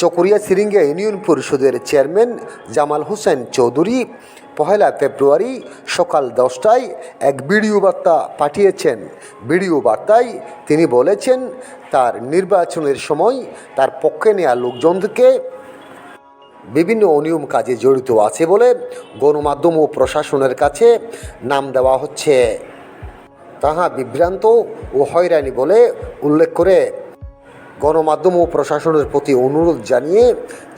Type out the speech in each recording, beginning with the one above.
Chakaria Siringa union পরিষদের chairman Jamal Hossain Chowdhury পহেলা ফেব্রুয়ারি সকাল দশটায় এক ভিডিও বার্তা পাঠিয়েছেন। ভিডিও বার্তায় তিনি বলেছেন, তার নির্বাচনের সময় তার পক্ষে নেওয়া লোকজনকে বিভিন্ন অনিয়ম কাজে জড়িত আছে বলে গণমাধ্যম ও প্রশাসনের কাছে নাম দেওয়া হচ্ছে। তাহা বিভ্রান্ত ও হয়রানি বলে উল্লেখ করে গণমাধ্যম ও প্রশাসনের প্রতি অনুরোধ জানিয়ে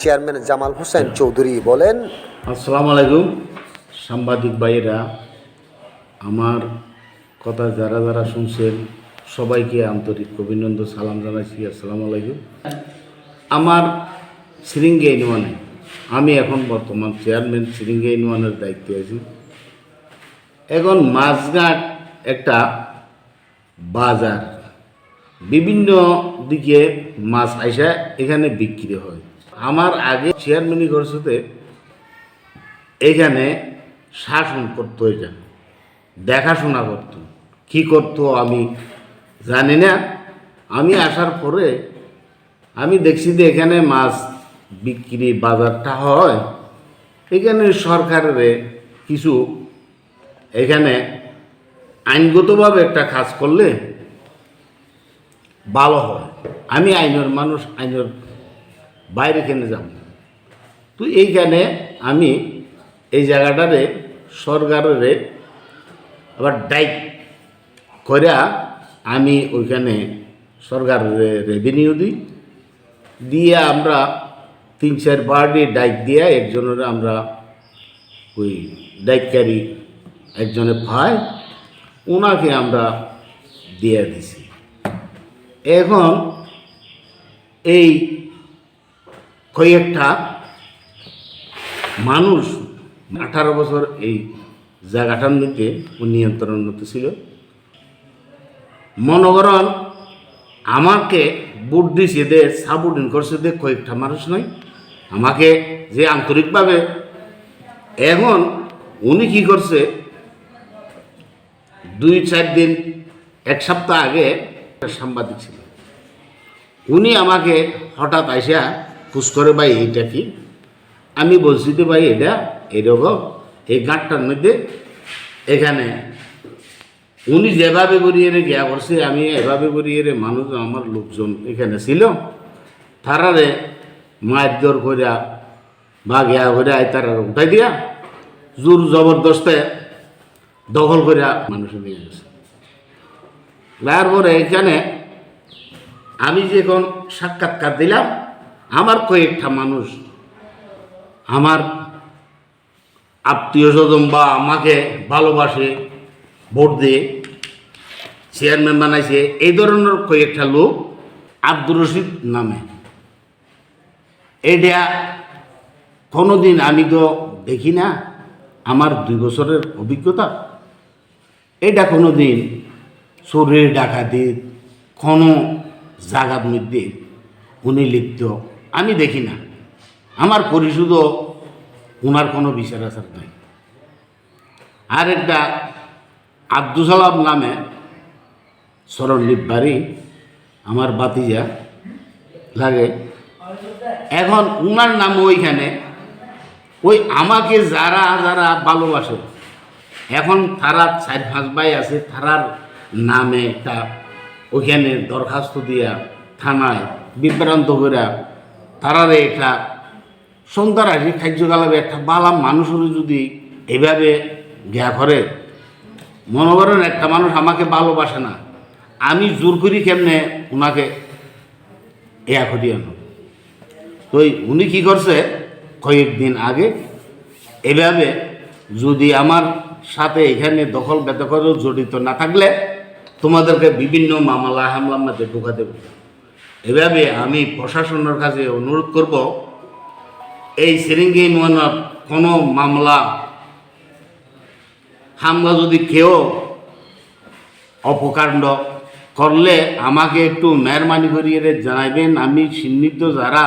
চেয়ারম্যান জামাল হোসেন চৌধুরী বলেন, আসসালামু আলাইকুম। সাংবাদিক ভাইয়েরা, আমার কথা যারা যারা শুনছেন, সবাইকে আন্তরিক অভিনন্দন, সালাম জানাইছি, আসসালামু আলাইকুম। আমার সিরিঙ্গে ইউনিয়নে আমি এখন বর্তমান চেয়ারম্যান সিরিঙ্গে ইউনিয়নের দায়িত্বে আছি। এখন মাছঘাট একটা বাজার বিভিন্ন দিকে মাছ আইসা এখানে বিক্রি হয়। আমার আগে চেয়ারম্যানই করছোতে এখানে শাসন করতো এটা দেখাশোনা করতো। কি করতো আমি জানি না। আমি আসার পরে আমি দেখছি যে এখানে মাছ বিক্রি বাজারটা হয়। এখানে সরকারের কিছু এখানে আইনগতভাবে একটা কাজ করলে ভালো হয়। আমি আইনের মানুষ, আইনের বাইরে কেনে যাব? তো এইখানে আমি এই জায়গাটারে সরকারের আবার ডাইক করিয়া আমি ওইখানে সরকারের রেভিনিউ দিই। দিয়ে আমরা তিন, চার বার্ডি ডাইক দিয়ে একজনের আমরা ওই ডাইককারী একজনে পাই, ওনাকে আমরা দিয়ে দিছি। এখন এই কয়েকটা মানুষ আঠারো বছর এই জায়গাটার মধ্যে ও নিয়ন্ত্রণ মতো ছিল মনোকরণ আমাকে বুট দিছে দে সাবুডিন করছে দে কয়েকটা মানুষ নয়। আমাকে যে আন্তরিকভাবে এখন উনি কি করছে, দুই চার দিন, এক সপ্তাহ আগে সাংবাদিক ছিল। উনি আমাকে হঠাৎ আইসা খুশ করে ভাই, এইটা কি? আমি বলছি তো ভাই, এটা এরকম, এই গাঁটটার মধ্যে এখানে উনি যেভাবে করিয়ে গিয়া করছে, আমি এভাবে করিয়ে মানুষ, আমার লোকজন এখানে ছিল। তারারে মায়ের জোর করিয়া বা গিয়া করিয়া তারা উঠাই দিয়া, জোর জবরদস্তে দখল করিয়া মানুষ নিয়ে গেছে। তারপরে এখানে আমি যখন সাক্ষাৎকার দিলাম, আমার কয়েকটা মানুষ, আমার আত্মীয় স্বজন বা আমাকে ভালোবাসে, ভোট দিয়ে, চেয়ারম্যান বানাইছে, এই ধরনের কয়েকটা লোক আব্দুর রশিদ নামে। এটা কোনোদিন আমি তো দেখি না, আমার দুই বছরের অভিজ্ঞতা। এটা কোনো দিন চোরের ডাকাতি কোনো জাগার মধ্যে উনি লিপ্ত। আমি দেখি না। আমার পরিশুধও ওনার কোনো বিচার আচার নাই। আর একটা আব্দুল সালাম নামে সরললিপ বাড়ি আমার বাতিজা লাগে। এখন উনার নাম ওইখানে। ওই আমাকে যারা যারা ভালোবাসে, এখন তারা চার পাঁচ ভাই আছে, তারার নামে একটা ওইখানে দরখাস্ত দিয়া থানায় বিভ্রান্ত করে তারারে একটা সন্তারাশি কার্যকলাপে একটা বালা মানুষের যদি এভাবে জ্ঞা করে মনে করেন একটা মানুষ আমাকে ভালোবাসে না, আমি জোর করি কেমনে ওনাকে ইয়া করি আনো? তো উনি কী করছে? কয়েকদিন আগে এভাবে যদি আমার সাথে এখানে দখল বেদখল জড়িত না থাকলে তোমাদেরকে বিভিন্ন মামলা, হামলার মধ্যে ঢোকা দেব। এভাবে আমি প্রশাসনের কাছে অনুরোধ করব, এই সিরিঙ্গি ইউনিয়নের কোনো মামলা, হামলা যদি কেউ অপকাণ্ড করলে আমাকে একটু মেহরবানি করিয়ে জানাইবেন। আমি চিহ্নিত যারা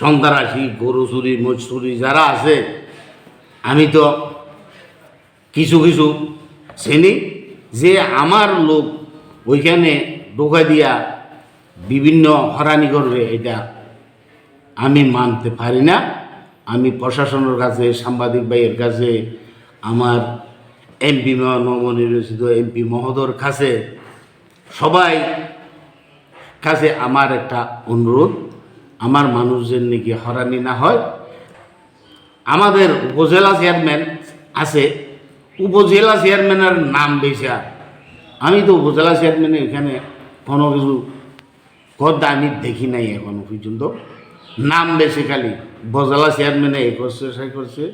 সন্তারাশি গরু চুরি মোজ চুরি যারা আছে, আমি তো কিছু কিছু চিনি। যে আমার লোক ওইখানে ঢোকা দিয়া বিভিন্ন হরানি করবে, এটা আমি মানতে পারি না। আমি প্রশাসনের কাছে, সাংবাদিক ভাইয়ের কাছে, আমার এমপি নবনির্বাচিত এমপি মহোদর কাছে, সবাই কাছে আমার একটা অনুরোধ, আমার মানুষদের নাকি হরানি না হয়। আমাদের উপজেলা চেয়ারম্যান আছে উপজেলা চেয়ারম্যানের নাম বেশি আর। আমি তো উপজেলা চেয়ারম্যানের এখানে কোনো কিছু কথা আমি দেখি নাই এখনও পর্যন্ত। নাম বেশি খালি, উপজেলা চেয়ারম্যানে এ করছে, সে করছে।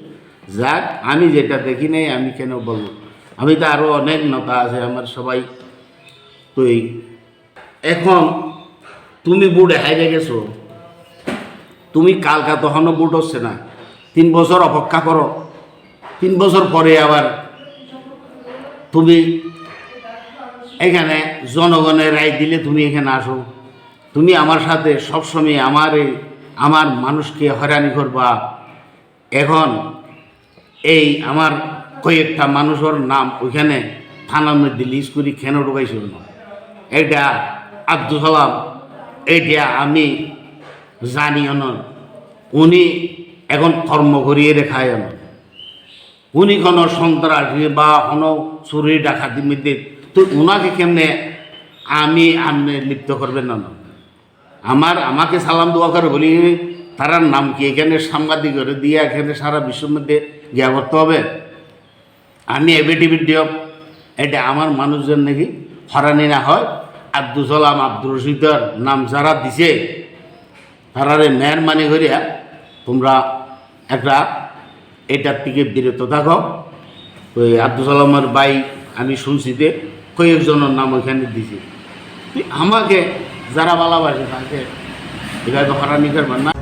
যাক, আমি যেটা দেখি নাই, আমি কেন বলব? আমি তো আরও অনেক নেতা আছে, আমার সবাই। তো এখন তুমি বুড়ে হাইরে গেছো তুমি কালকা তখনও বুট হচ্ছে না। তিন বছর অপেক্ষা করো। তিন বছর পরে আবার তুমি এখানে জনগণের রায় দিলে তুমি এখানে আসো। তুমি আমার সাথে সবসময় আমার এই আমার মানুষকে হয়রানি করবা। এখন এই আমার কয়েকটা মানুষের নাম ওইখানে থানার মধ্যে লিস্ট করি কেন ঢুকাইছিল না এটা আব্দুল সালাম, এইটা আমি জানি অনন। উনি এখন কর্ম করিয়ে রেখায় অনন উনি কোনো সন্ত্রাসী বা কোনো চুরি ডাকাতির মধ্যে তো ওনাকে কেমনে আমি আপনি লিপ্ত করবেন না। আমার, আমাকে সালাম দোয়া করে বলি তারার নাম কি এখানে সাংবাদিক করে দিয়ে এখানে সারা বিশ্বের মধ্যে গিয়া করতে হবে আমি এভিডেভিট দিও এটা আমার মানুষজন নাকি হরানি না হয়, আব্দুল সালাম আব্দুল রশিদর নাম যারা দিছে, তারারে মেহরবানি করিয়া তোমরা একটা এটার থেকে বিরত থাকো। ওই আব্দুল সালামের ভাই, আমি শুনছি যে কয়েকজনের নাম ওইখানে দিছি। আমাকে যারা ভালোবাসে তাকে এভাবে হরানি করবেন না।